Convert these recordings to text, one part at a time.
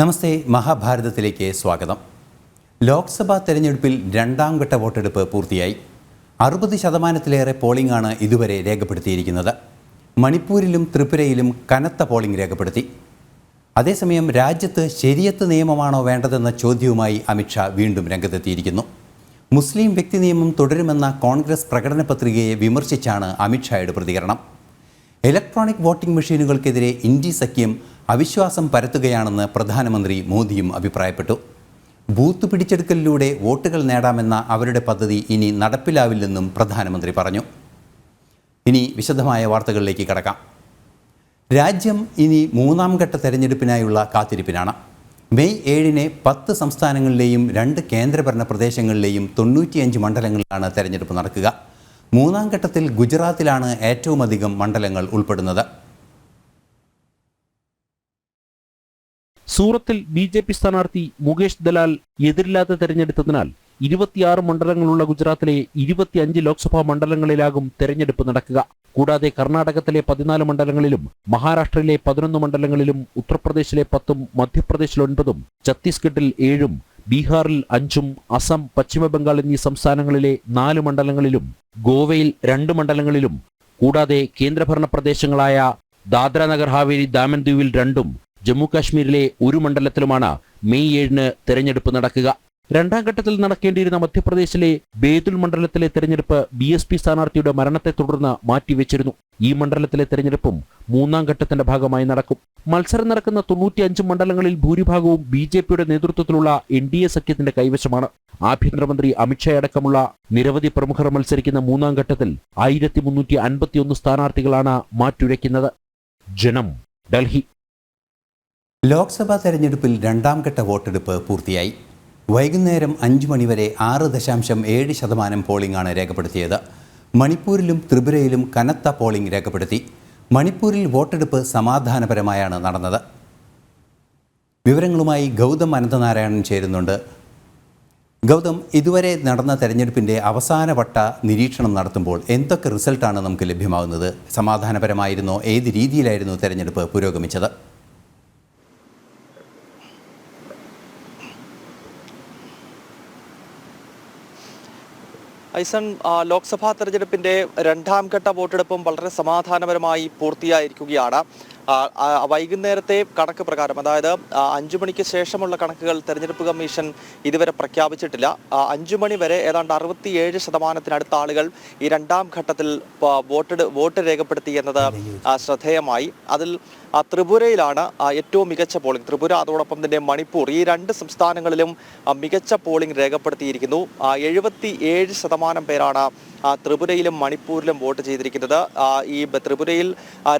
നമസ്തേ മഹാഭാരതത്തിലേക്ക് സ്വാഗതം. ലോക്സഭാ തെരഞ്ഞെടുപ്പിൽ രണ്ടാം ഘട്ട വോട്ടെടുപ്പ് പൂർത്തിയായി. അറുപത് ശതമാനത്തിലേറെ പോളിംഗ് ആണ് ഇതുവരെ രേഖപ്പെടുത്തിയിരിക്കുന്നത്. മണിപ്പൂരിലും ത്രിപുരയിലും കനത്ത പോളിംഗ് രേഖപ്പെടുത്തി. അതേസമയം രാജ്യത്ത് ശരിയത്ത് നിയമമാണോ വേണ്ടതെന്ന ചോദ്യവുമായി അമിത്ഷാ വീണ്ടും രംഗത്തെത്തിയിരിക്കുന്നു. മുസ്ലിം വ്യക്തി നിയമം തുടരുമെന്ന കോൺഗ്രസ് പ്രകടന പത്രികയെ വിമർശിച്ചാണ് അമിത്ഷായുടെ പ്രതികരണം. ഇലക്ട്രോണിക് വോട്ടിംഗ് മെഷീനുകൾക്കെതിരെ ഇന്ത്യ സഖ്യം അവിശ്വാസം പരത്തുകയാണെന്ന് പ്രധാനമന്ത്രി മോദിയും അഭിപ്രായപ്പെട്ടു. ബൂത്ത് പിടിച്ചെടുക്കലിലൂടെ വോട്ടുകൾ നേടാമെന്ന അവരുടെ പദ്ധതി ഇനി നടപ്പിലാവില്ലെന്നും പ്രധാനമന്ത്രി പറഞ്ഞു. ഇനി വിശദമായ വാർത്തകളിലേക്ക് കടക്കാം. രാജ്യം ഇനി മൂന്നാം ഘട്ട തെരഞ്ഞെടുപ്പിനായുള്ള കാത്തിരിപ്പിനാണ്. മെയ് ഏഴിന് പത്ത് സംസ്ഥാനങ്ങളിലെയും രണ്ട് കേന്ദ്രഭരണ പ്രദേശങ്ങളിലെയും തൊണ്ണൂറ്റിയഞ്ച് മണ്ഡലങ്ങളിലാണ് തെരഞ്ഞെടുപ്പ് നടക്കുക. മൂന്നാം ഘട്ടത്തിൽ ഗുജറാത്തിലാണ് ഏറ്റവും അധികം മണ്ഡലങ്ങൾ ഉൾപ്പെടുന്നത്. സൂറത്തിൽ ബി ജെ പി സ്ഥാനാർത്ഥി മുകേഷ് ദലാൽ എതിരില്ലാതെ തെരഞ്ഞെടുത്തതിനാൽ ഇരുപത്തിയാറ് മണ്ഡലങ്ങളുള്ള ഗുജറാത്തിലെ ഇരുപത്തിയഞ്ച് ലോക്സഭാ മണ്ഡലങ്ങളിലാകും തെരഞ്ഞെടുപ്പ് നടക്കുക. കൂടാതെ കർണാടകത്തിലെ പതിനാല് മണ്ഡലങ്ങളിലും മഹാരാഷ്ട്രയിലെ പതിനൊന്ന് മണ്ഡലങ്ങളിലും ഉത്തർപ്രദേശിലെ പത്തും മധ്യപ്രദേശിൽ ഒൻപതും ഛത്തീസ്ഗഡിൽ ഏഴും ബീഹാറിൽ അഞ്ചും അസം പശ്ചിമബംഗാൾ എന്നീ സംസ്ഥാനങ്ങളിലെ നാല് മണ്ഡലങ്ങളിലും ഗോവയിൽ രണ്ട് മണ്ഡലങ്ങളിലും കൂടാതെ കേന്ദ്രഭരണ പ്രദേശങ്ങളായ ദാദ്ര നഗർ ഹാവേരി ദാമൻ ദ്വീപിൽ രണ്ടും ജമ്മു കാശ്മീരിലെ ഒരു മണ്ഡലത്തിലുമാണ് മെയ് ഏഴിന് തെരഞ്ഞെടുപ്പ് നടക്കുക. രണ്ടാം ഘട്ടത്തിൽ നടക്കേണ്ടിയിരുന്ന മധ്യപ്രദേശിലെ ബേതുൽ മണ്ഡലത്തിലെ തെരഞ്ഞെടുപ്പ് ബി എസ് പി സ്ഥാനാർത്ഥിയുടെ മരണത്തെ തുടർന്ന് മാറ്റിവെച്ചിരുന്നു. ഈ മണ്ഡലത്തിലെ തെരഞ്ഞെടുപ്പും മൂന്നാം ഘട്ടത്തിന്റെ ഭാഗമായി നടക്കും. മത്സരം നടക്കുന്ന തൊണ്ണൂറ്റിയഞ്ച് മണ്ഡലങ്ങളിൽ ഭൂരിഭാഗവും ബി ജെ പിയുടെ നേതൃത്വത്തിലുള്ള എൻ ഡി എ സഖ്യത്തിന്റെ കൈവശമാണ്. ആഭ്യന്തരമന്ത്രി അമിത്ഷാ അടക്കമുള്ള നിരവധി പ്രമുഖർ മത്സരിക്കുന്ന മൂന്നാം ഘട്ടത്തിൽ ആയിരത്തി മുന്നൂറ്റി അൻപത്തിയൊന്ന് സ്ഥാനാർത്ഥികളാണ് മാറ്റുരയ്ക്കുന്നത്. ജനം ഡൽഹി. ലോക്സഭാ തെരഞ്ഞെടുപ്പിൽ രണ്ടാം ഘട്ട വോട്ടെടുപ്പ് പൂർത്തിയായി. വൈകുന്നേരം അഞ്ച് മണിവരെ ആറ് ദശാംശം ഏഴ് ശതമാനം പോളിംഗാണ് രേഖപ്പെടുത്തിയത്. മണിപ്പൂരിലും ത്രിപുരയിലും കനത്ത പോളിംഗ് രേഖപ്പെടുത്തി. മണിപ്പൂരിൽ വോട്ടെടുപ്പ് സമാധാനപരമായാണ് നടന്നത്. വിവരങ്ങളുമായി ഗൗതം അനന്തനാരായണൻ ചേരുന്നുണ്ട്. ഗൗതം ഇതുവരെ നടന്ന തെരഞ്ഞെടുപ്പിന്റെ അവസാനവട്ട നിരീക്ഷണം നടത്തുമ്പോൾ എന്തൊക്കെ റിസൾട്ടാണ് നമുക്ക് ലഭ്യമാകുന്നത്? സമാധാനപരമായിരുന്നോ? ഏത് രീതിയിലായിരുന്നു തെരഞ്ഞെടുപ്പ് പുരോഗമിച്ചത്? ഐസൺ ലോക്സഭാ തെരഞ്ഞെടുപ്പിന്റെ രണ്ടാം ഘട്ട വോട്ടെടുപ്പും വളരെ സമാധാനപരമായി പൂർത്തിയായിരിക്കുകയാണ്. വൈകുന്നേരത്തെ കണക്ക് പ്രകാരം അതായത് അഞ്ചു മണിക്ക് ശേഷമുള്ള കണക്കുകൾ തെരഞ്ഞെടുപ്പ് കമ്മീഷൻ ഇതുവരെ പ്രഖ്യാപിച്ചിട്ടില്ല. അഞ്ചു മണി വരെ ഏതാണ്ട് അറുപത്തിയേഴ് ശതമാനത്തിനടുത്ത ആളുകൾ ഈ രണ്ടാം ഘട്ടത്തിൽ വോട്ടെടു വോട്ട് രേഖപ്പെടുത്തി എന്നത് ശ്രദ്ധേയമായി. അതിൽ ത്രിപുരയിലാണ് ഏറ്റവും മികച്ച പോളിംഗ് ത്രിപുര അതോടൊപ്പം തന്നെ മണിപ്പൂർ. ഈ രണ്ട് സംസ്ഥാനങ്ങളിലും മികച്ച പോളിംഗ് രേഖപ്പെടുത്തിയിരിക്കുന്നു. എഴുപത്തി ഏഴ് ശതമാനം പേരാണ് ആ, ത്രിപുരയിലും മണിപ്പൂരിലും വോട്ട് ചെയ്തിരിക്കുന്നത്. ഈ ത്രിപുരയിൽ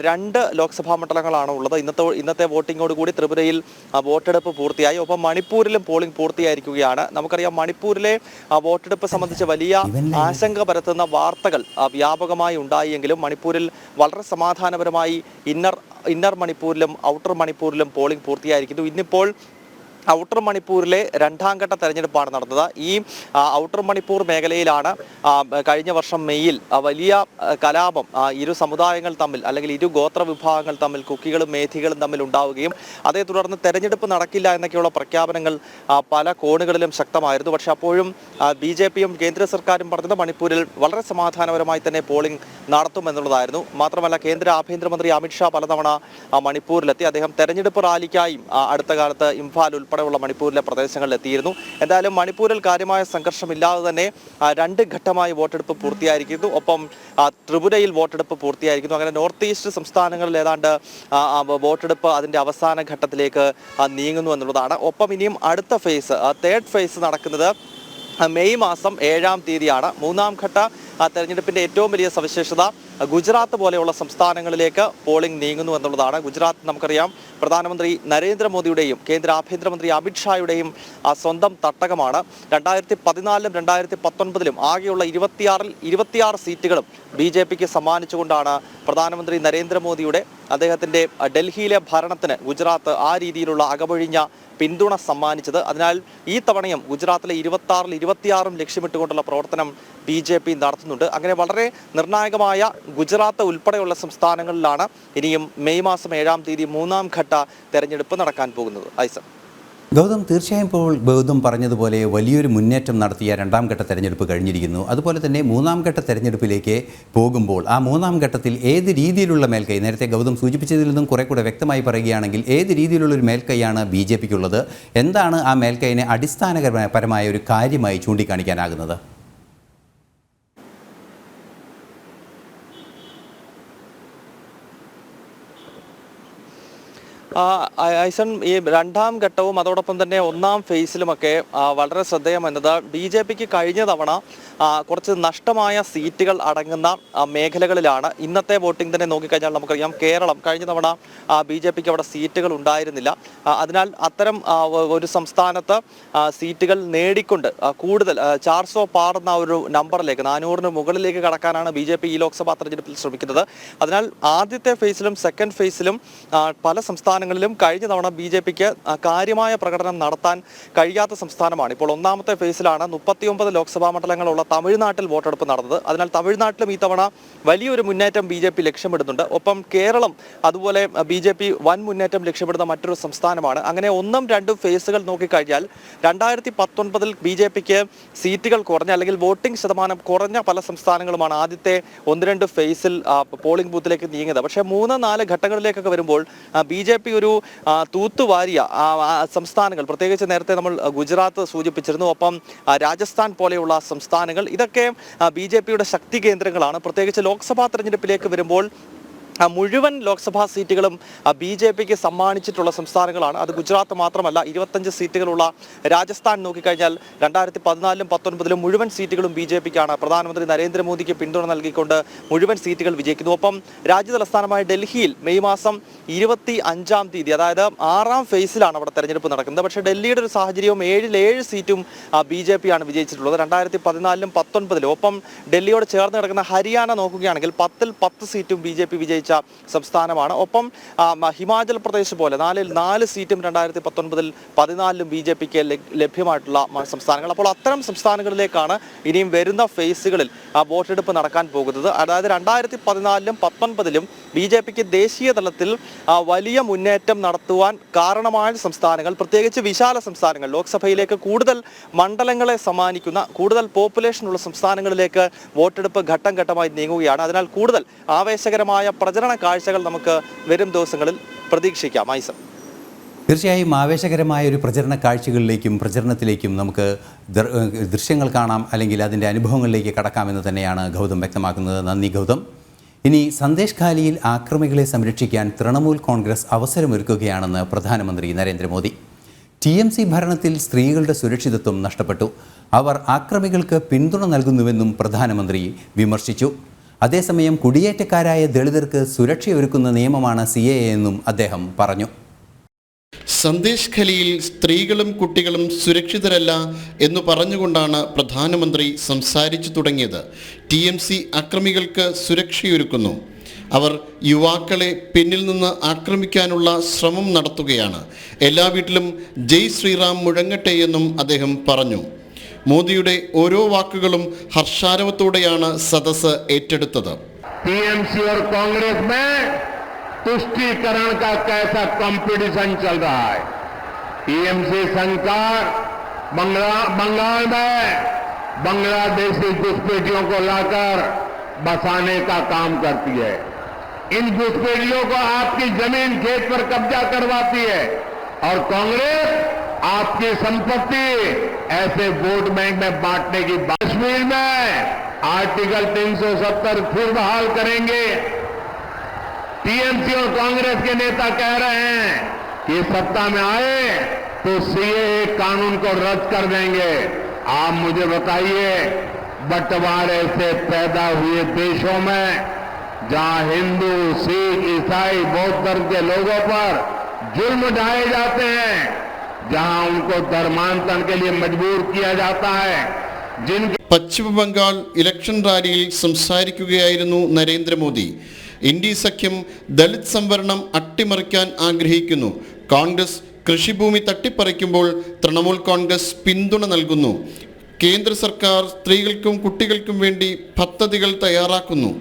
രണ്ട് ലോക്സഭാ മണ്ഡലങ്ങളാണ് ഉള്ളത്. ഇന്നത്തെ ഇന്നത്തെ വോട്ടിങ്ങോട് കൂടി ത്രിപുരയിൽ വോട്ടെടുപ്പ് പൂർത്തിയായി. ഒപ്പം മണിപ്പൂരിലും പോളിംഗ് പൂർത്തിയായിരിക്കുകയാണ്. നമുക്കറിയാം മണിപ്പൂരിലെ വോട്ടെടുപ്പ് സംബന്ധിച്ച് വലിയ ആശങ്ക പരത്തുന്ന വാർത്തകൾ വ്യാപകമായി വ്യാപകമായി ഉണ്ടായെങ്കിലും മണിപ്പൂരിൽ വളരെ സമാധാനപരമായി ഇന്നർ ഇന്നർ മണിപ്പൂരിലും ഔട്ടർ മണിപ്പൂരിലും പോളിംഗ് പൂർത്തിയായിരിക്കുന്നു. ഇന്നിപ്പോൾ ഔട്ടർ മണിപ്പൂരിലെ രണ്ടാം ഘട്ട തെരഞ്ഞെടുപ്പാണ് നടന്നത്. ഈ ഔട്ടർ മണിപ്പൂർ മേഖലയിലാണ് കഴിഞ്ഞ വർഷം മെയ്യിൽ വലിയ കലാപം ഇരു സമുദായങ്ങൾ തമ്മിൽ അല്ലെങ്കിൽ ഇരു ഗോത്ര വിഭാഗങ്ങൾ തമ്മിൽ കുക്കികളും മേധികളും തമ്മിൽ ഉണ്ടാവുകയും അതേ തുടർന്ന് തെരഞ്ഞെടുപ്പ് നടക്കില്ല എന്നൊക്കെയുള്ള പ്രഖ്യാപനങ്ങൾ പല കോണുകളിലും ശക്തമായിരുന്നു. പക്ഷെ അപ്പോഴും ബി ജെ പിയും കേന്ദ്ര സർക്കാരും പറഞ്ഞത് മണിപ്പൂരിൽ വളരെ സമാധാനപരമായി തന്നെ പോളിംഗ് നടത്തുമെന്നുള്ളതായിരുന്നു മാത്രമല്ല കേന്ദ്ര ആഭ്യന്തരമന്ത്രി അമിത്ഷാ പലതവണ മണിപ്പൂരിലെത്തി. അദ്ദേഹം തെരഞ്ഞെടുപ്പ് റാലിക്കായും അടുത്ത കാലത്ത് ഇംഫാൽ ഉൾപ്പെടെയുള്ള മണിപ്പൂരിലെ പ്രദേശങ്ങളിൽ എത്തിയിരുന്നു. എന്തായാലും മണിപ്പൂരിൽ കാര്യമായ സംഘർഷമില്ലാതെ തന്നെ രണ്ട് ഘട്ടമായി വോട്ടെടുപ്പ് പൂർത്തിയായിരിക്കുന്നു. ഒപ്പം ത്രിപുരയിൽ വോട്ടെടുപ്പ് പൂർത്തിയായിരിക്കുന്നു. അങ്ങനെ നോർത്ത് ഈസ്റ്റ് സംസ്ഥാനങ്ങളിൽ ഏതാണ്ട് വോട്ടെടുപ്പ് അതിന്റെ അവസാന ഘട്ടത്തിലേക്ക് നീങ്ങുന്നു എന്നുള്ളതാണ്. ഒപ്പം ഇനിയും അടുത്ത ഫേസ് തേർഡ് ഫേസ് നടക്കുന്നത് മെയ് മാസം ഏഴാം തീയതിയാണ്. മൂന്നാം ഘട്ട തെരഞ്ഞെടുപ്പിന്റെ ഏറ്റവും വലിയ സവിശേഷത ഗുജറാത്ത് പോലെയുള്ള സംസ്ഥാനങ്ങളിലേക്ക് പോളിംഗ് നീങ്ങുന്നു എന്നുള്ളതാണ്. ഗുജറാത്ത് നമുക്കറിയാം പ്രധാനമന്ത്രി നരേന്ദ്രമോദിയുടെയും കേന്ദ്ര ആഭ്യന്തരമന്ത്രി അമിത്ഷായുടെയും സ്വന്തം തട്ടകമാണ്. രണ്ടായിരത്തി പതിനാലിലും രണ്ടായിരത്തി പത്തൊൻപതിലും ആകെയുള്ള ഇരുപത്തിയാറിൽ ഇരുപത്തിയാറ് സീറ്റുകളും ബി ജെ പിക്ക് സമ്മാനിച്ചുകൊണ്ടാണ് പ്രധാനമന്ത്രി നരേന്ദ്രമോദിയുടെ അദ്ദേഹത്തിന്റെ ഡൽഹിയിലെ ഭരണത്തിന് ഗുജറാത്ത് ആ രീതിയിലുള്ള അകമൊഴിഞ്ഞ പിന്തുണ സമ്മാനിച്ചത്. അതിനാൽ ഈ തവണയും ഗുജറാത്തിലെ ഇരുപത്തി ആറിൽ ഇരുപത്തിയാറും ലക്ഷ്യമിട്ടുകൊണ്ടുള്ള പ്രവർത്തനം ബി ജെ പി നടത്തുന്നുണ്ട്. അങ്ങനെ വളരെ നിർണായകമായ ഗുജറാത്ത് ഉൾപ്പെടെയുള്ള സംസ്ഥാനങ്ങളിലാണ് ഇനിയും മെയ് മാസം ഏഴാം തീയതി മൂന്നാം ഘട്ട തെരഞ്ഞെടുപ്പ് നടക്കാൻ പോകുന്നത്. ഐസർ ഗൗതം തീർച്ചയായും ഇപ്പോൾ ഗൗതം പറഞ്ഞതുപോലെ വലിയൊരു മുന്നേറ്റം നടത്തിയ രണ്ടാം ഘട്ട തെരഞ്ഞെടുപ്പ് കഴിഞ്ഞിരിക്കുന്നു. അതുപോലെ തന്നെ മൂന്നാം ഘട്ട തെരഞ്ഞെടുപ്പിലേക്ക് പോകുമ്പോൾ ആ മൂന്നാം ഘട്ടത്തിൽ ഏത് രീതിയിലുള്ള മേൽക്കൈ? നേരത്തെ ഗൗതം സൂചിപ്പിച്ചതിൽ നിന്നും കുറെ കൂടെ വ്യക്തമായി പറയുകയാണെങ്കിൽ ഏത് രീതിയിലുള്ള ഒരു മേൽക്കൈയാണ് ബി ജെ പിക്കുള്ളത്? എന്താണ് ആ മേൽക്കൈനെ അടിസ്ഥാനപരമായ ഒരു കാര്യമായി ചൂണ്ടിക്കാണിക്കാനാകുന്നത്? ഐസൺ ഈ രണ്ടാം ഘട്ടവും അതോടൊപ്പം തന്നെ ഒന്നാം ഫേസിലുമൊക്കെ വളരെ ശ്രദ്ധേയമെന്നത് ബി ജെ പിക്ക് കഴിഞ്ഞ തവണ കുറച്ച് നഷ്ടമായ സീറ്റുകൾ അടങ്ങുന്ന മേഖലകളിലാണ്. ഇന്നത്തെ വോട്ടിംഗ് തന്നെ നോക്കിക്കഴിഞ്ഞാൽ നമുക്കറിയാം കേരളം കഴിഞ്ഞ തവണ ബി ജെ പിക്ക് അവിടെ സീറ്റുകൾ ഉണ്ടായിരുന്നില്ല. അതിനാൽ അത്തരം ഒരു സംസ്ഥാനത്ത് സീറ്റുകൾ നേടിക്കൊണ്ട് കൂടുതൽ ചാർസോ പാറുന്ന ഒരു നമ്പറിലേക്ക് നാനൂറിന് മുകളിലേക്ക് കടക്കാനാണ് ബി ജെ പി ഈ ലോക്സഭാ തെരഞ്ഞെടുപ്പിൽ ശ്രമിക്കുന്നത്. അതിനാൽ ആദ്യത്തെ ഫേസിലും സെക്കൻഡ് ഫേസിലും പല പല സംസ്ഥാനങ്ങളിലും കഴിഞ്ഞ തവണ ബി ജെ പിക്ക് കാര്യമായ പ്രകടനം നടത്താൻ കഴിയാത്ത സംസ്ഥാനമാണ്. ഇപ്പോൾ ഒന്നാമത്തെ ഫേസിലാണ് മുപ്പത്തിയൊമ്പത് ലോക്സഭാ മണ്ഡലങ്ങളുള്ള തമിഴ്നാട്ടിൽ വോട്ടെടുപ്പ് നടന്നത്. അതിനാൽ തമിഴ്നാട്ടിലും ഈ തവണ വലിയൊരു മുന്നേറ്റം ബി ജെ പി ലക്ഷ്യമിടുന്നുണ്ട്. ഒപ്പം കേരളം അതുപോലെ ബി ജെ പി വൻ മുന്നേറ്റം ലക്ഷ്യമിടുന്ന മറ്റൊരു സംസ്ഥാനമാണ്. അങ്ങനെ ഒന്നും രണ്ടും ഫേസുകൾ നോക്കിക്കഴിഞ്ഞാൽ രണ്ടായിരത്തി പത്തൊൻപതിൽ ബി ജെ പിക്ക് സീറ്റുകൾ കുറഞ്ഞ അല്ലെങ്കിൽ വോട്ടിംഗ് ശതമാനം കുറഞ്ഞ പല സംസ്ഥാനങ്ങളുമാണ് ആദ്യത്തെ ഒന്ന് രണ്ട് ഫേസിൽ പോളിംഗ് ബൂത്തിലേക്ക് നീങ്ങിയത്. പക്ഷേ മൂന്ന് നാല് ഘട്ടങ്ങളിലേക്കൊക്കെ വരുമ്പോൾ ബി ജെ പി ഒരു തൂത്തുവാരിയ സംസ്ഥാനങ്ങൾ പ്രത്യേകിച്ച് നേരത്തെ നമ്മൾ ഗുജറാത്ത് സൂചിപ്പിച്ചിരുന്നു ഒപ്പം രാജസ്ഥാൻ പോലെയുള്ള സംസ്ഥാനങ്ങൾ ഇതൊക്കെ ബി ശക്തി കേന്ദ്രങ്ങളാണ്. പ്രത്യേകിച്ച് ലോക്സഭാ തെരഞ്ഞെടുപ്പിലേക്ക് വരുമ്പോൾ മുഴുവൻ ലോക്സഭാ സീറ്റുകളും ബി ജെ പിക്ക് സമ്മാനിച്ചിട്ടുള്ള സംസ്ഥാനങ്ങളാണ്. അത് ഗുജറാത്ത് മാത്രമല്ല ഇരുപത്തഞ്ച് സീറ്റുകളുള്ള രാജസ്ഥാൻ നോക്കിക്കഴിഞ്ഞാൽ രണ്ടായിരത്തി പതിനാലിലും പത്തൊൻപതിലും മുഴുവൻ സീറ്റുകളും ബി ജെ പിക്കാണ്. പ്രധാനമന്ത്രി നരേന്ദ്രമോദിക്ക് പിന്തുണ നൽകിക്കൊണ്ട് മുഴുവൻ സീറ്റുകൾ വിജയിക്കുന്നു. ഒപ്പം രാജ്യതലസ്ഥാനമായ ഡൽഹിയിൽ മെയ് മാസം ഇരുപത്തി അഞ്ചാം തീയതി അതായത് ആറാം ഫേസിലാണ് അവിടെ തെരഞ്ഞെടുപ്പ് നടക്കുന്നത്. പക്ഷേ ഡൽഹിയുടെ ഒരു സാഹചര്യവും ഏഴിൽ ഏഴ് സീറ്റും ബി ജെ പിയാണ് വിജയിച്ചിട്ടുള്ളത്. രണ്ടായിരത്തി പതിനാലിലും പത്തൊൻപതിലും. ഒപ്പം ഡൽഹിയോട് ചേർന്ന് കിടക്കുന്ന ഹരിയാന നോക്കുകയാണെങ്കിൽ പത്തിൽ പത്ത് സീറ്റും ബി ജെ പി വിജയിച്ച. സംസ്ഥാനമാണ്. ഒപ്പം ഹിമാചൽ പ്രദേശ് പോലെ നാലിൽ നാല് സീറ്റും രണ്ടായിരത്തി പത്തൊൻപതിൽ പതിനാലിലും ബി ജെ പിക്ക് ലഭ്യമായിട്ടുള്ള സംസ്ഥാനങ്ങൾ. അപ്പോൾ അത്തരം സംസ്ഥാനങ്ങളിലേക്കാണ് ഇനിയും വരുന്ന ഫേസുകളിൽ ആ വോട്ടെടുപ്പ് നടക്കാൻ പോകുന്നത്. അതായത് രണ്ടായിരത്തി പതിനാലിലും പത്തൊൻപതിലും ബി ജെ പിക്ക് ദേശീയ തലത്തിൽ വലിയ മുന്നേറ്റം നടത്തുവാൻ കാരണമായ സംസ്ഥാനങ്ങൾ പ്രത്യേകിച്ച് വിശാല സംസ്ഥാനങ്ങൾ ലോക്സഭയിലേക്ക് കൂടുതൽ മണ്ഡലങ്ങളെ സമ്മാനിക്കുന്ന കൂടുതൽ പോപ്പുലേഷനുള്ള സംസ്ഥാനങ്ങളിലേക്ക് വോട്ടെടുപ്പ് ഘട്ടം ഘട്ടമായി നീങ്ങുകയാണ്. അതിനാൽ കൂടുതൽ ആവേശകരമായ പ്രചരണ കാഴ്ചകൾ നമുക്ക് വരും ദിവസങ്ങളിൽ പ്രതീക്ഷിക്കാം. ഐസം. തീർച്ചയായും ആവേശകരമായ ഒരു പ്രചരണ കാഴ്ചകളിലേക്കും പ്രചരണത്തിലേക്കും നമുക്ക് ദൃശ്യങ്ങൾ കാണാം അല്ലെങ്കിൽ അതിന്റെ അനുഭവങ്ങളിലേക്ക് കടക്കാമെന്ന് തന്നെയാണ് ഗൗതം വ്യക്തമാക്കുന്നത്. നന്ദി ഗൗതം. ഇനി സന്ദേശ് ഖാലിയിൽ ആക്രമികളെ സംരക്ഷിക്കാൻ തൃണമൂൽ കോൺഗ്രസ് അവസരമൊരുക്കുകയാണെന്ന് പ്രധാനമന്ത്രി നരേന്ദ്രമോദി. ടി എം സി ഭരണത്തിൽ സ്ത്രീകളുടെ സുരക്ഷിതത്വം നഷ്ടപ്പെട്ടു. അവർ ആക്രമികൾക്ക് പിന്തുണ നൽകുന്നുവെന്നും പ്രധാനമന്ത്രി വിമർശിച്ചു. അതേസമയം കുടിയേറ്റക്കാരായ ദളിതർക്ക് സുരക്ഷയൊരുക്കുന്ന നിയമമാണ് സി എ എന്നും അദ്ദേഹം പറഞ്ഞു. സന്ദേശ് ഖലിയിൽ സ്ത്രീകളും കുട്ടികളും സുരക്ഷിതരല്ല എന്ന് പറഞ്ഞുകൊണ്ടാണ് പ്രധാനമന്ത്രി സംസാരിച്ചു തുടങ്ങിയത്. ടി എം സി അക്രമികൾക്ക് സുരക്ഷയൊരുക്കുന്നു. അവർ യുവാക്കളെ പിന്നിൽ നിന്ന് ആക്രമിക്കാനുള്ള ശ്രമം നടത്തുകയാണ്. എല്ലാ വീട്ടിലും ജയ് ശ്രീറാം മുഴങ്ങട്ടെ എന്നും അദ്ദേഹം പറഞ്ഞു. മോദിയുടെ ഓരോ വാക്കുകളും ഹർഷാരവത്തോടെയാണ് സദസ്സ് ഏറ്റെടുത്തത് टीएमसी और कांग्रेस में तुष्टीकरण का कैसा कंपटीशन चल रहा है टीएमसी सरकार बंगला बंगाल में बांग्लादेशी घुसपैठियों को लाकर बसाने का काम करती है इन घुसपैठियों को आपकी जमीन खेत पर कब्जा करवाती है और कांग्रेस आपकी संपत्ति। ऐसे वोट बैंक में बांटने की बात। कश्मीर में आर्टिकल 370 फिर बहाल करेंगे। टीएमसी और कांग्रेस के नेता कह रहे हैं कि सत्ता में आए तो सीए कानून को रद्द कर देंगे। आप मुझे बताइए, बंटवारे से पैदा हुए देशों में, जहाँ हिंदू, सिख, ईसाई, बौद्ध धर्म के लोगों पर जुल्म ढाए जाते हैं जहां उनको धर्मांतरण के लिए मजबूर किया जाता है जिनके പശ്ചിമ ബംഗാൾ ഇലക്ഷൻ റാലിയിൽ സംസാരിക്കുകയായിരുന്നു നരേന്ദ്രമോദി ഇന്ത്യ സഖ്യം ദളിത് സംവരണം അട്ടിമറിക്കാൻ ആഗ്രഹിക്കുന്നു കോൺഗ്രസ് കൃഷിഭൂമി തട്ടിപ്പറിക്കുമ്പോൾ തൃണമൂൽ കോൺഗ്രസ് പിന്തുണ നൽകുന്നു കേന്ദ്ര സർക്കാർ സ്ത്രീകൾക്കും കുട്ടികൾക്കും വേണ്ടി പദ്ധതികൾ തയ്യാറാക്കുന്നു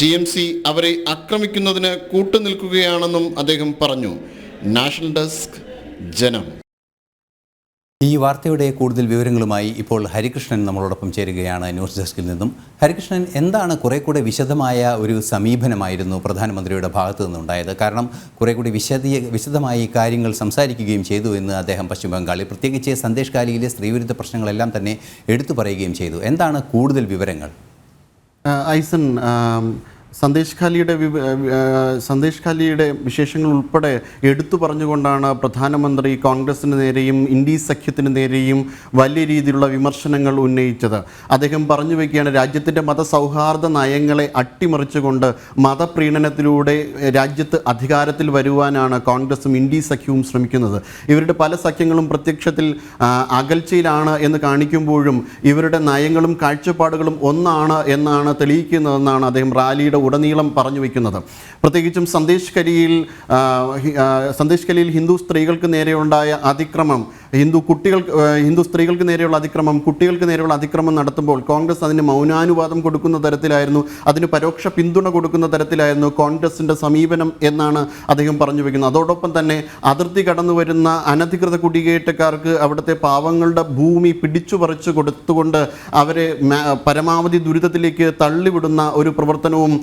ടി എം സി അവരെ ആക്രമിക്കുന്നതിന് കൂട്ടുനിൽക്കുകയാണെന്നും അദ്ദേഹം പറഞ്ഞു നാഷണൽ ഡെസ്ക് ജനം ഈ വാർത്തയുടെ കൂടുതൽ വിവരങ്ങളുമായി ഇപ്പോൾ ഹരികൃഷ്ണൻ നമ്മളോടൊപ്പം ചേരുകയാണ് ന്യൂസ് ഡെസ്കിൽ നിന്നും. ഹരികൃഷ്ണൻ എന്താണ് കുറെ കൂടെ വിശദമായ ഒരു സമീപനമായിരുന്നു പ്രധാനമന്ത്രിയുടെ ഭാഗത്തു നിന്നുണ്ടായത്? കാരണം കുറെ കൂടി വിശദീയ വിശദമായി കാര്യങ്ങൾ സംസാരിക്കുകയും ചെയ്തു എന്ന് അദ്ദേഹം പശ്ചിമ ബംഗാളിൽ പ്രത്യേകിച്ച് സന്ദേശ് കാലിയിലെ സ്ത്രീവിരുദ്ധ പ്രശ്നങ്ങളെല്ലാം തന്നെ എടുത്തു പറയുകയും ചെയ്തു. എന്താണ് കൂടുതൽ വിവരങ്ങൾ? ഐസൺ സന്ദേശ് ഖാലിയുടെ സന്ദേശ് ഖാലിയുടെ വിശേഷങ്ങൾ ഉൾപ്പെടെ എടുത്തു പറഞ്ഞുകൊണ്ടാണ് പ്രധാനമന്ത്രി കോൺഗ്രസിന് നേരെയും ഇന്ത്യ സഖ്യത്തിന് നേരെയും വലിയ രീതിയിലുള്ള വിമർശനങ്ങൾ ഉന്നയിച്ചത്. അദ്ദേഹം പറഞ്ഞു വയ്ക്കുകയാണ് രാജ്യത്തിന്റെ മതസൗഹാർദ്ദ നയങ്ങളെ അട്ടിമറിച്ചുകൊണ്ട് മതപ്രീണനത്തിലൂടെ രാജ്യത്ത് അധികാരത്തിൽ വരുവാനാണ് കോൺഗ്രസും ഇന്ത്യ സഖ്യവും ശ്രമിക്കുന്നത്. ഇവരുടെ പല സഖ്യങ്ങളും പ്രത്യക്ഷത്തിൽ അകൽച്ചയിലാണ് എന്ന് കാണിക്കുമ്പോഴും ഇവരുടെ നയങ്ങളും കാഴ്ചപ്പാടുകളും ഒന്നാണ് എന്നാണ് തെളിയിക്കുന്നതെന്നാണ് അദ്ദേഹം റാലിയുടെ ഉടനീളം പറഞ്ഞു വയ്ക്കുന്നത് പ്രത്യേകിച്ചും സന്ദേശ് ആ, സന്ദേശ് ഹിന്ദു സ്ത്രീകൾക്ക് നേരെയുണ്ടായ അതിക്രമം ഹിന്ദു കുട്ടികൾക്ക് ഹിന്ദു സ്ത്രീകൾക്ക് നേരെയുള്ള അതിക്രമം കുട്ടികൾക്ക് നേരെയുള്ള അതിക്രമം നടത്തുമ്പോൾ കോൺഗ്രസ് അതിന് മൗനാനുവാദം കൊടുക്കുന്ന തരത്തിലായിരുന്നു അതിന് പരോക്ഷ പിന്തുണ കൊടുക്കുന്ന തരത്തിലായിരുന്നു കോൺഗ്രസിന്റെ സമീപനം എന്നാണ് അദ്ദേഹം പറഞ്ഞു വയ്ക്കുന്നത് അതോടൊപ്പം തന്നെ അതിർത്തി കടന്നു വരുന്ന അനധികൃത കുടിയേറ്റക്കാർക്ക് അവിടുത്തെ പാവങ്ങളുടെ ഭൂമി പിടിച്ചു പറിച്ചു കൊടുത്തുകൊണ്ട് അവരെ പരമാവധി ദുരിതത്തിലേക്ക് തള്ളിവിടുന്ന ഒരു പ്രവർത്തനവും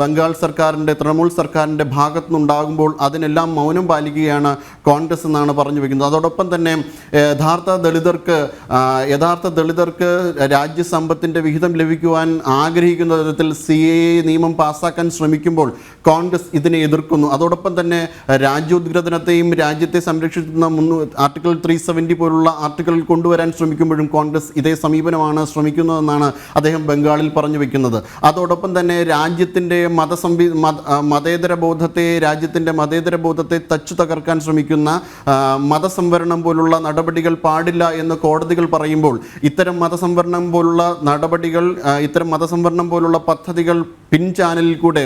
ബംഗാൾ സർക്കാരിന്റെ തൃണമൂൽ സർക്കാരിന്റെ ഭാഗത്തുനിന്നുണ്ടാകുമ്പോൾ അതിനെല്ലാം മൗനം പാലിക്കുകയാണ് കോൺഗ്രസ് എന്നാണ് പറഞ്ഞു വയ്ക്കുന്നത് അതോടൊപ്പം തന്നെ ഏ, യഥാർത്ഥ ദളിതർക്ക് യഥാർത്ഥ ദളിതർക്ക് രാജ്യസമ്പത്തിന്റെ വിഹിതം ലഭിക്കുവാൻ ആഗ്രഹിക്കുന്ന തരത്തിൽ സി എ നിയമം പാസ്സാക്കാൻ ശ്രമിക്കുമ്പോൾ കോൺഗ്രസ് ഇതിനെ എതിർക്കുന്നു. അതോടൊപ്പം തന്നെ രാജ്യോദ്ഗ്രഥനത്തെയും രാജ്യത്തെ സംരക്ഷിക്കുന്ന മുന്നൂ ആർട്ടിക്കിൾ ത്രീ സെവന്റി പോലുള്ള ആർട്ടിക്കിൾ കൊണ്ടുവരാൻ ശ്രമിക്കുമ്പോഴും കോൺഗ്രസ് ഇതേ സമീപനമാണ് ശ്രമിക്കുന്നതെന്നാണ് അദ്ദേഹം ബംഗാളിൽ പറഞ്ഞു വയ്ക്കുന്നത് അതോടൊപ്പം തന്നെ രാജ്യത്തിന്റെ മതസംവി മതേതര ബോധത്തെ രാജ്യത്തിന്റെ മതേതര ബോധത്തെ തച്ചു തകർക്കാൻ ശ്രമിക്കുന്ന മതസംവരണം പോലുള്ള നടപടികൾ പാടില്ല എന്ന് കോടതികൾ പറയുമ്പോൾ ഇത്തരം മതസംവരണം പോലുള്ള നടപടികൾ ഇത്തരം മതസംവരണം പോലുള്ള പദ്ധതികൾ പിൻ ചാനലിൽ കൂടെ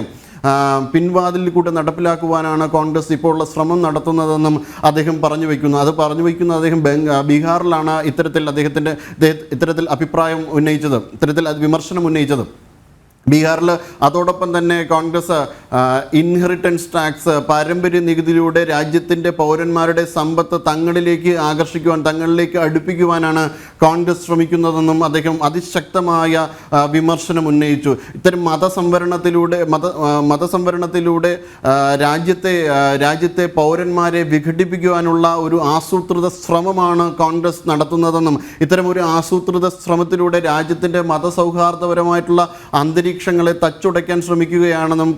പിൻവാതിലിൽ കൂടെ നടപ്പിലാക്കുവാനാണ് കോൺഗ്രസ് ഇപ്പോൾ ഉള്ള ശ്രമം നടത്തുന്നതെന്നും അദ്ദേഹം പറഞ്ഞു വയ്ക്കുന്നു. അത് പറഞ്ഞു വയ്ക്കുന്ന അദ്ദേഹം ബീഹാറിലാണ് ഇത്തരത്തിൽ അദ്ദേഹത്തിന്റെ ഇത്തരത്തിൽ അഭിപ്രായം ഉന്നയിച്ചത് ഇത്തരത്തിൽ വിമർശനം ഉന്നയിച്ചത്. ബീഹാറിൽ അതോടൊപ്പം തന്നെ കോൺഗ്രസ് ഇൻഹെറിറ്റൻസ് ടാക്സ് പാരമ്പര്യ നികുതിയിലൂടെ രാജ്യത്തിന്റെ പൗരന്മാരുടെ സമ്പത്ത് തങ്ങളിലേക്ക് ആകർഷിക്കുവാൻ തങ്ങളിലേക്ക് അടുപ്പിക്കുവാനാണ് കോൺഗ്രസ് ശ്രമിക്കുന്നതെന്നും അദ്ദേഹം അതിശക്തമായ വിമർശനം ഉന്നയിച്ചു. ഇത്തരം മതസംവരണത്തിലൂടെ മത മതസംവരണത്തിലൂടെ രാജ്യത്തെ രാജ്യത്തെ പൗരന്മാരെ വിഘടിപ്പിക്കുവാനുള്ള ഒരു ആസൂത്രിത ശ്രമമാണ് കോൺഗ്രസ് നടത്തുന്നതെന്നും ഇത്തരം ഒരു ആസൂത്രിത ശ്രമത്തിലൂടെ രാജ്യത്തിന്റെ മതസൗഹാർദ്ദപരമായിട്ടുള്ള അന്തരീക്ഷങ്ങളെ തച്ചുടയ്ക്കാൻ ശ്രമിക്കുകയാണെന്നും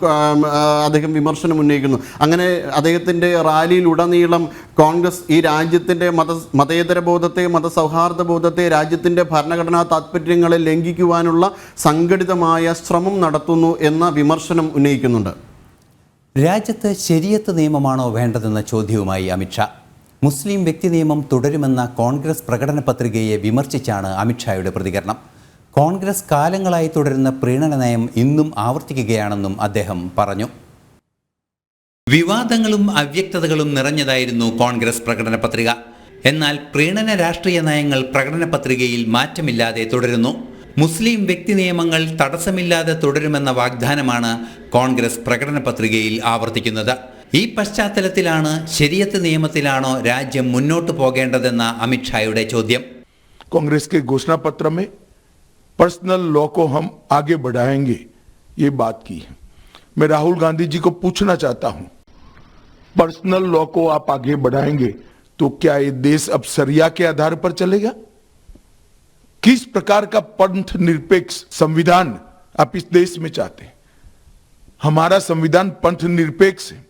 അദ്ദേഹം വിമർശനം ഉന്നയിക്കുന്നു. അങ്ങനെ അദ്ദേഹത്തിന്റെ റാലിയിലുടനീളം കോൺഗ്രസ് ഈ രാജ്യത്തിന്റെ മത മതേതര ബോധത്തെ മതസൗഹാർദ്ദ ബോധത്തെ രാജ്യത്തിന്റെ ഭരണഘടനാ താത്പര്യങ്ങളെ ലംഘിക്കുവാനുള്ള സംഘടിതമായ ശ്രമം നടത്തുന്നു എന്ന വിമർശനം ഉന്നയിക്കുന്നുണ്ട്. രാജ്യത്ത് ശരിയത്ത് നിയമമാണോ വേണ്ടതെന്ന ചോദ്യവുമായി അമിത്ഷാ മുസ്ലിം വ്യക്തി നിയമം തുടരുമെന്ന കോൺഗ്രസ് പ്രകടന പത്രികയെ വിമർശിച്ചാണ് അമിത്ഷായുടെ പ്രതികരണം. കോൺഗ്രസ് കാലങ്ങളായി തുടരുന്ന പ്രീണന നയം ഇന്നും ആവർത്തിക്കുകയാണെന്നും അദ്ദേഹം പറഞ്ഞു. വിവാദങ്ങളും അവ്യക്തതകളും നിറഞ്ഞതായിരുന്നു കോൺഗ്രസ് പ്രകടന പത്രിക. എന്നാൽ പ്രീണന രാഷ്ട്രീയ നയങ്ങൾ പ്രകടന പത്രികയിൽ മാറ്റമില്ലാതെ തുടരുന്നു. മുസ്ലിം വ്യക്തി നിയമങ്ങൾ തടസ്സമില്ലാതെ തുടരുമെന്ന വാഗ്ദാനമാണ് കോൺഗ്രസ് പ്രകടന പത്രികയിൽ ആവർത്തിക്കുന്നത്. ഈ പശ്ചാത്തലത്തിലാണ് ശരിയത്ത് നിയമത്തിലാണോ രാജ്യം മുന്നോട്ട് പോകേണ്ടതെന്ന അമിത്ഷായുടെ ചോദ്യം. കോൺഗ്രസ് ഘോഷണാപത്രമേ पर्सनल लॉ को हम आगे बढ़ाएँगे, ये बात की है। मैं राहुल गांधी जी को पूछना चाहता हूँ पर्सनल लॉ को आप आगे बढ़ाएँगे तो क्या ये देश अब सरिया के आधार पर चलेगा? किस प्रकार का पंथ निरपेक्ष संविधान आप इस देश में चाहते हैं? हमारा संविधान पंथ निरपेक्ष है।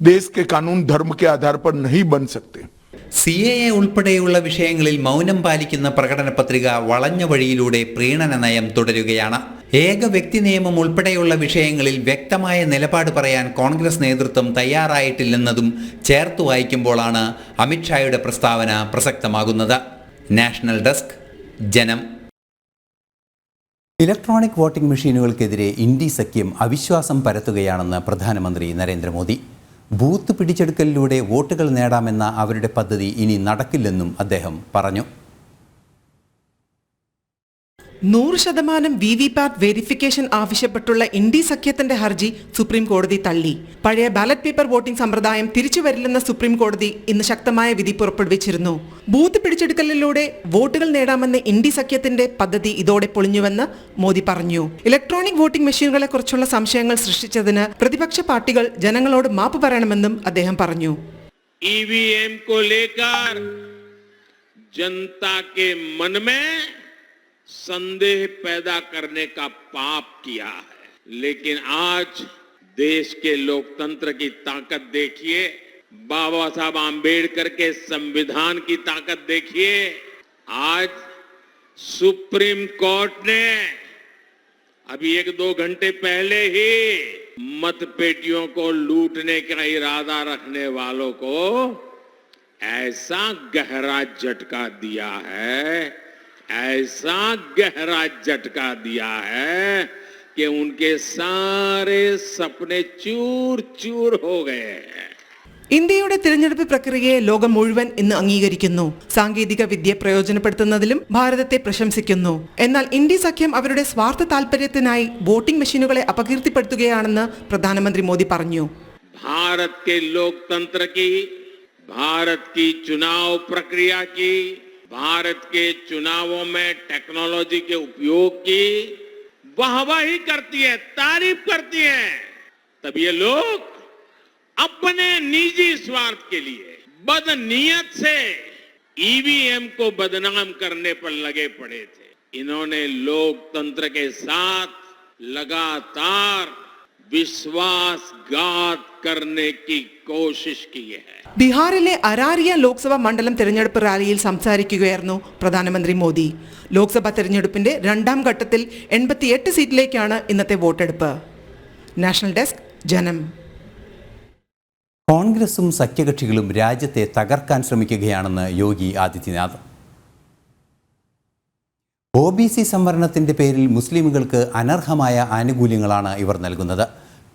देश के कानून धर्म के आधार पर नहीं बन सकते। സി എ എ ഉൾപ്പെടെയുള്ള വിഷയങ്ങളിൽ മൗനം പാലിക്കുന്ന പ്രകടന പത്രിക വളഞ്ഞ വഴിയിലൂടെ പ്രീണന നയം തുടരുകയാണ്. ഏക വ്യക്തി നിയമം ഉൾപ്പെടെയുള്ള വിഷയങ്ങളിൽ വ്യക്തമായ നിലപാട് പറയാൻ കോൺഗ്രസ് നേതൃത്വം തയ്യാറായിട്ടില്ലെന്നതും ചേർത്ത് വായിക്കുമ്പോഴാണ് അമിത്ഷായുടെ പ്രസ്താവന പ്രസക്തമാകുന്നത്. നാഷണൽ ഡെസ്ക് ജനം. ഇലക്ട്രോണിക് വോട്ടിംഗ് മെഷീനുകൾക്കെതിരെ ഇന്ത്യ സഖ്യം അവിശ്വാസം പരത്തുകയാണെന്ന് പ്രധാനമന്ത്രി നരേന്ദ്രമോദി. ബൂത്ത് പിടിച്ചെടുക്കലിലൂടെ വോട്ടുകൾ നേടാമെന്ന അവരുടെ പദ്ധതി ഇനി നടക്കില്ലെന്നും അദ്ദേഹം പറഞ്ഞു നൂറ് ശതമാനം വി വി പാറ്റ് വെരിഫിക്കേഷൻ ആവശ്യപ്പെട്ടുള്ള ഇൻഡി സഖ്യത്തിന്റെ ഹർജി സുപ്രീം കോടതി തള്ളി. പഴയ ബാലറ്റ് പേപ്പർ വോട്ടിംഗ് സമ്പ്രദായം തിരിച്ചു വരില്ലെന്ന സുപ്രീം കോടതി ഇന്ന് ശക്തമായ വിധി പുറപ്പെടുവിച്ചിരുന്നു. ബൂത്ത് പിടിച്ചെടുക്കലിലൂടെ വോട്ടുകൾ നേടാമെന്ന ഇൻഡി സഖ്യത്തിന്റെ പദ്ധതി ഇതോടെ പൊളിഞ്ഞുവെന്ന് മോദി പറഞ്ഞു. ഇലക്ട്രോണിക് വോട്ടിംഗ് മെഷീനുകളെ കുറിച്ചുള്ള സംശയങ്ങൾ സൃഷ്ടിച്ചതിന് പ്രതിപക്ഷ പാർട്ടികൾ ജനങ്ങളോട് മാപ്പ് പറയണമെന്നും അദ്ദേഹം പറഞ്ഞു. ജനതാ കെ संदेह पैदा करने का पाप किया है। लेकिन आज देश के लोकतंत्र की ताकत देखिए, बाबा साहब आम्बेडकर के संविधान की ताकत देखिए, आज सुप्रीम कोर्ट ने अभी एक दो घंटे पहले ही मतपेटियों को लूटने का इरादा रखने वालों को ऐसा गहरा झटका दिया है ऐसा गहरा झटका दिया है कि उनके सारे सपने चूर चूर हो गए हैं ഇന്ത്യയുടെ തിരഞ്ഞെടുപ്പ് പ്രക്രിയയെ ലോകം മുഴുവൻ ഇന്ന് അംഗീകരിക്കുന്നു സാങ്കേതിക വിദ്യ പ്രയോജനപ്പെടുത്തുന്നതിലും ഭാരതത്തെ പ്രശംസിക്കുന്നു എന്നാൽ ഇന്ത്യ സഖ്യം അവരുടെ സ്വാർത്ഥ താൽപര്യത്തിനായി വോട്ടിംഗ് മെഷീനുകളെ അപകീർത്തിപ്പെടുത്തുകയാണെന്ന് പ്രധാനമന്ത്രി മോദി പറഞ്ഞു भारत के लोकतंत्र की भारत भारत के चुनावों में टेक्नोलॉजी के उपयोग की वाहवाही करती है, तारीफ़ करती है। तब ये लोग अपने निजी स्वार्थ के लिए, बदनीयत से ईवीएम को बदनाम करने पर लगे पड़े थे। इन्होंने लोकतंत्र के साथ लगातार വിശ്വാസ്ഘാത് ബീഹാറിലെ അരാരിയ ലോക്സഭാ മണ്ഡലം തെരഞ്ഞെടുപ്പ് റാലിയിൽ സംസാരിക്കുകയായിരുന്നു പ്രധാനമന്ത്രി മോദി. ലോക്സഭാ തെരഞ്ഞെടുപ്പിന്റെ രണ്ടാം ഘട്ടത്തിൽ എൺപത്തിയെട്ട് സീറ്റിലേക്കാണ് ഇന്നത്തെ വോട്ടെടുപ്പ്. നാഷണൽ ഡെസ്ക് ജനം. കോൺഗ്രസും സഖ്യകക്ഷികളും രാജ്യത്തെ തകർക്കാൻ ശ്രമിക്കുകയാണെന്ന് Yogi Adityanath. O B C സംവരണത്തിൻ്റെ പേരിൽ മുസ്ലിമുകൾക്ക് അനർഹമായ ആനുകൂല്യങ്ങളാണ് ഇവർ നൽകുന്നത്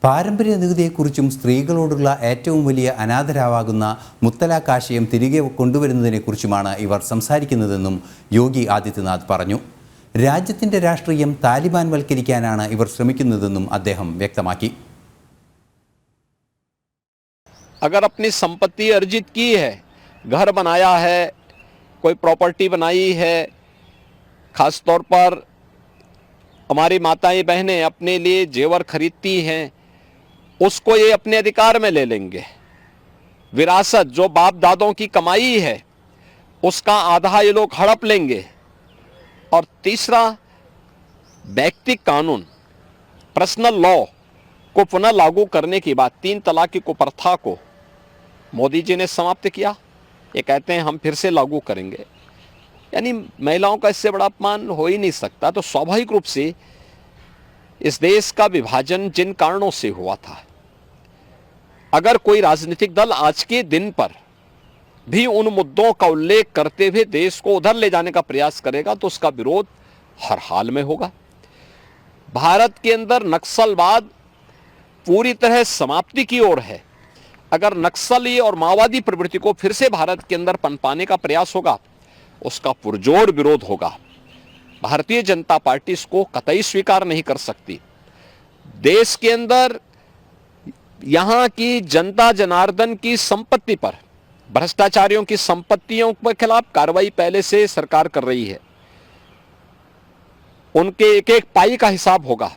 പാരമ്പര്യ നികുതിയെക്കുറിച്ചും സ്ത്രീകളോടുള്ള ഏറ്റവും വലിയ അനാഥരാവാകുന്ന മുത്തലാഖ് ആശയം തിരികെ കൊണ്ടുവരുന്നതിനെക്കുറിച്ചുമാണ് ഇവർ സംസാരിക്കുന്നതെന്നും യോഗി ആദിത്യനാഥ് പറഞ്ഞു രാജ്യത്തിൻ്റെ രാഷ്ട്രീയം താലിബാൻ വൽക്കരിക്കാനാണ് ഇവർ ശ്രമിക്കുന്നതെന്നും അദ്ദേഹം വ്യക്തമാക്കി अगर अपनी संपत्ति अर्जित की है घर बनाया है कोई प्रॉपर्टी बनाई है खास तौर पर हमारी माताएँ बहनें अपने लिए जेवर खरीदती हैं, उसको ये अपने अधिकार में ले लेंगे। विरासत जो बाप दादों की कमाई है, उसका आधा ये लोग हड़प लेंगे। और तीसरा, व्यक्तिक कानून पर्सनल लॉ को पुनः लागू करने की बात, तीन तलाक की कुप्रथा को मोदी जी ने समाप्त किया। ये कहते हैं, हम फिर से लागू करेंगे। यानी महिलाओं का इससे बड़ा अपमान हो ही नहीं सकता तो स्वाभाविक रूप से इस देश का विभाजन जिन कारणों से हुआ था, अगर कोई राजनीतिक दल आज के दिन पर भी उन मुद्दों का उल्लेख करते हुए देश को उधर ले जाने का प्रयास करेगा तो उसका विरोध हर हाल में होगा। भारत के अंदर नक्सलवाद पूरी तरह समाप्ति की ओर है। अगर नक्सली और माओवादी प्रवृत्ति को फिर से भारत के अंदर पनपाने का प्रयास होगा उसका पुरजोर विरोध होगा भारतीय जनता पार्टी इसको कतई स्वीकार नहीं कर सकती देश के अंदर यहां की जनता जनार्दन की संपत्ति पर भ्रष्टाचारियों की संपत्तियों के खिलाफ कार्रवाई पहले से सरकार कर रही है उनके एक एक पाई का हिसाब होगा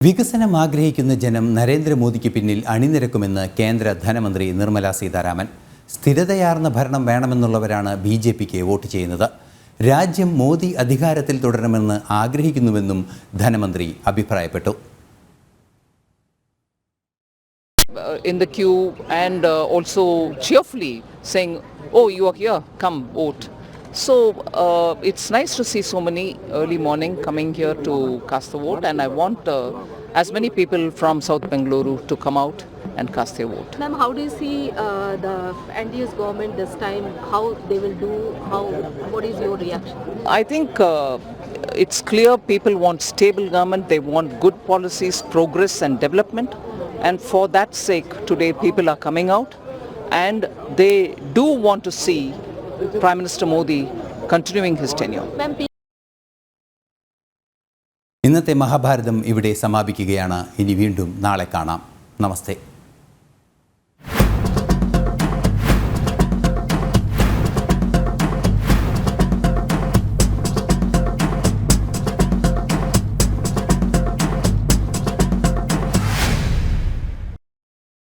വികസനം ആഗ്രഹിക്കുന്ന ജനം നരേന്ദ്രമോദിക്ക് പിന്നിൽ അണിനിരക്കുമെന്ന് കേന്ദ്ര ധനമന്ത്രി നിർമ്മല സീതാരാമൻ സ്ഥിരതയാർന്ന ഭരണം വേണമെന്നുള്ളവരാണ് ബി ജെ പിക്ക് വോട്ട് ചെയ്യുന്നത് രാജ്യം മോദി അധികാരത്തിൽ തുടരണമെന്ന് ആഗ്രഹിക്കുന്നുവെന്നും ധനമന്ത്രി അഭിപ്രായപ്പെട്ടു uh, in the queue and uh, also cheerfully saying, oh, you are here, come vote. So uh, it's nice to see so many early morning coming here to cast the vote and I want uh, as many people from South Bengaluru to come out and cast their vote. Ma'am, how do you see uh, the NDS government this time? How they will do? How? What is your reaction? I think uh, it's clear people want stable government, they want good policies, progress and development. And for that sake, today people are coming out and they do want to see Prime Minister Modi continuing his tenure. ഇന്നത്തെ മഹാഭാരതം ഇവിടെ സമാപിക്കുകയാണ് ഇനി വീണ്ടും നാളെ കാണാം നമസ്തേ